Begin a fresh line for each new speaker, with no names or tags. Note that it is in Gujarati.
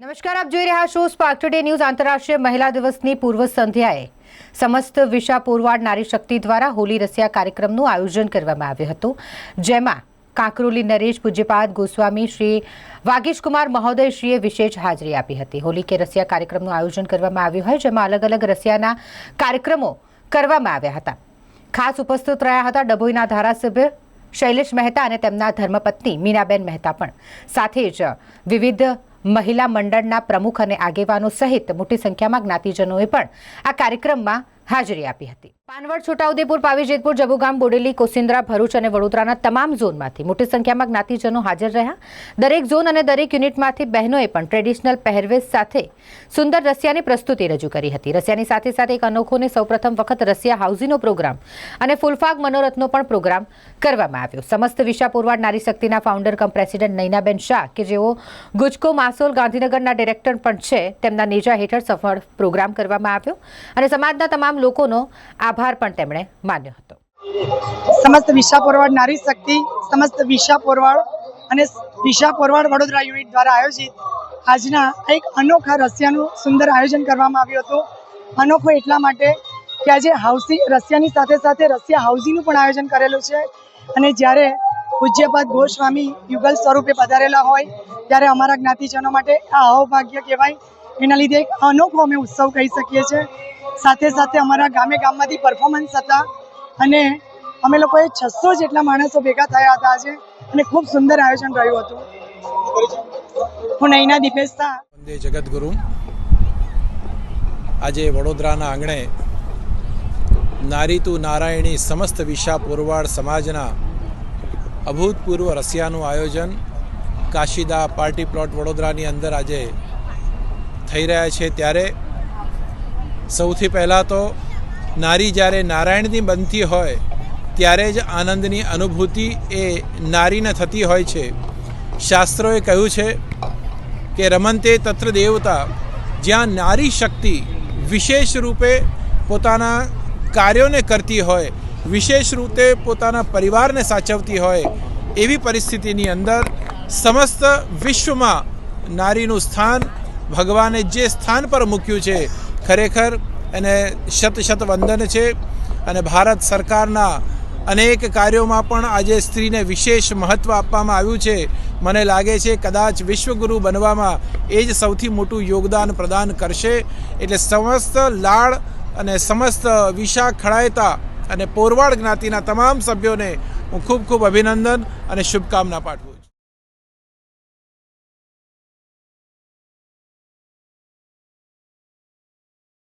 નમસ્કાર, આપ જોઈ રહ્યા છો સ્પાર્ક ટુડે ન્યૂઝ આંતરરાષ્ટ્રીય મહિલા દિવસની પૂર્વ સંધ્યાએ સમસ્ત વિશા પુરવાડ નારી શક્તિ દ્વારા હોલી રસિયા કાર્યક્રમનું આયોજન કરવામાં આવ્યું હતું, જેમાં કાંકરોલી નરેશ પૂજ્યપાદ ગોસ્વામી શ્રી વાગીશકુમાર મહોદયશ્રીએ વિશેષ હાજરી આપી હતી. હોલી કે રસિયા કાર્યક્રમનું આયોજન કરવામાં આવ્યું હોય, જેમાં અલગ અલગ રસિયાના કાર્યક્રમો કરવામાં આવ્યા હતા. ખાસ ઉપસ્થિત રહ્યા હતા ડભોઈના ધારાસભ્ય શૈલેષ મહેતા અને તેમના ધર્મપત્ની મીનાબેન મહેતા પણ. સાથે જ વિવિધ મહિલા મંડળના પ્રમુખ અને આગેવાનો સહિત મોટી સંખ્યામાં જ્ઞાતિજનોએ પણ આ કાર્યક્રમમાં હાજરી આપી હતી. પાનવડ, છોટાઉદેપુર પાવી જેતપુર, જબુગામ, બોડેલી કોસિન્દ્રા ભરૂચ અને વડોદરાના તમામ ઝોનમાંથી મોટી સંખ્યામાં જ્ઞાતિજનો હાજર રહ્યા. દરેક ઝોન અને દરેક યુનિટમાંથી બહેનોએ પણ ટ્રેડિશનલ પહેરવેશ સાથે સુંદર રસિયાની પ્રસ્તુતિ રજૂ કરી હતી. રસિયાની સાથે સાથે એક અનોખો ને સૌપ્રથમ વખત રસિયા હાઉસીનો પ્રોગ્રામ અને ફૂલફાગ મનોરથનો પણ પ્રોગ્રામ કરવામાં આવ્યો. સમસ્ત વિશા પુરવાડ નારી શક્તિના founder cum president Nainaben Shah, કે જેઓ ગુજકો માસોલ ગાંધીનગરના ડિરેક્ટર પણ છે, તેમના નેજા હેઠળ સફળ પ્રોગ્રામ કરવામાં આવ્યો અને સમાજના તમામ લોકોનો આભાર પણ તેમણે માન્યો હતો.
સમસ્ત વિશા પોરવાડ નારી શક્તિ, સમસ્ત વિશા પોરવાડ અને વિશા પોરવાડ વડોદરા યુનિટ દ્વારા આયોજિત આજના એક અનોખા રસિયાનું સુંદર આયોજન કરવામાં આવ્યું હતું. અનોખો એટલા માટે કે આજે હાઉસી રસિયાની સાથે સાથે રશિયા હાઉસીનું પણ આયોજન કરેલું છે. અને જ્યારે પૂજ્યપાદ ગોસ્વામી યુગલ સ્વરૂપે પધારેલા હોય, ત્યારે અમારા જ્ઞાતિજનો માટે આ અહોભાગ્ય કહેવાય. એના લીધે એક અનોખો અમે ઉત્સવ કહી શકીએ છીએ. સાથે સાથે અમારા ગામે ગામમાંથી પરફોર્મન્સ હતા. અને અમે લોકોએ છસો જેટલા માણસો ભેગા થયા હતા આજે. અને ખૂબ સુંદર આયોજન રહ્યું હતું. હું નૈના દીપેશ શાહ
જગદગુરુ. આજે વડોદરાના આંગણે નારીતુ નારાયણી સમસ્ત વિશા પુરવાડ સમાજના અભૂતપૂર્વ રસિયાનું આયોજન કાશીદા પાર્ટી પ્લોટ વડોદરાની અંદર આજે થઈ રહ્યા છે. ત્યારે સૌથી પહેલાં તો નારી જ્યારે નારાયણની બનતી હોય, ત્યારે જ આનંદની અનુભૂતિ એ નારીને થતી હોય છે. શાસ્ત્રોએ કહ્યું છે કે રમંતે તત્ર દેવતા, જ્યાં નારી શક્તિ વિશેષ રૂપે પોતાના કાર્યોને કરતી હોય, વિશેષ રૂપે પોતાના પરિવારને સાચવતી હોય, એવી પરિસ્થિતિની અંદર સમસ્ત વિશ્વમાં નારીનું સ્થાન ભગવાને જે સ્થાન પર મૂક્યું છે ખરેખર એને શત શત વંદન છે અને ભારત સરકારના અનેક કાર્યોમાં પણ આજે સ્ત્રીને વિશેષ મહત્ત્વ આપવામાં આવ્યું છે. મને લાગે છે કદાચ વિશ્વગુરુ બનવામાં એ જ સૌથી મોટું યોગદાન પ્રદાન કરશે. એટલે સમસ્ત લાળ અને સમસ્ત વિશા ખડાયતા અને પોરવાડ જ્ઞાતિના તમામ સભ્યોને હું ખૂબ ખૂબ અભિનંદન અને શુભકામના પાઠવું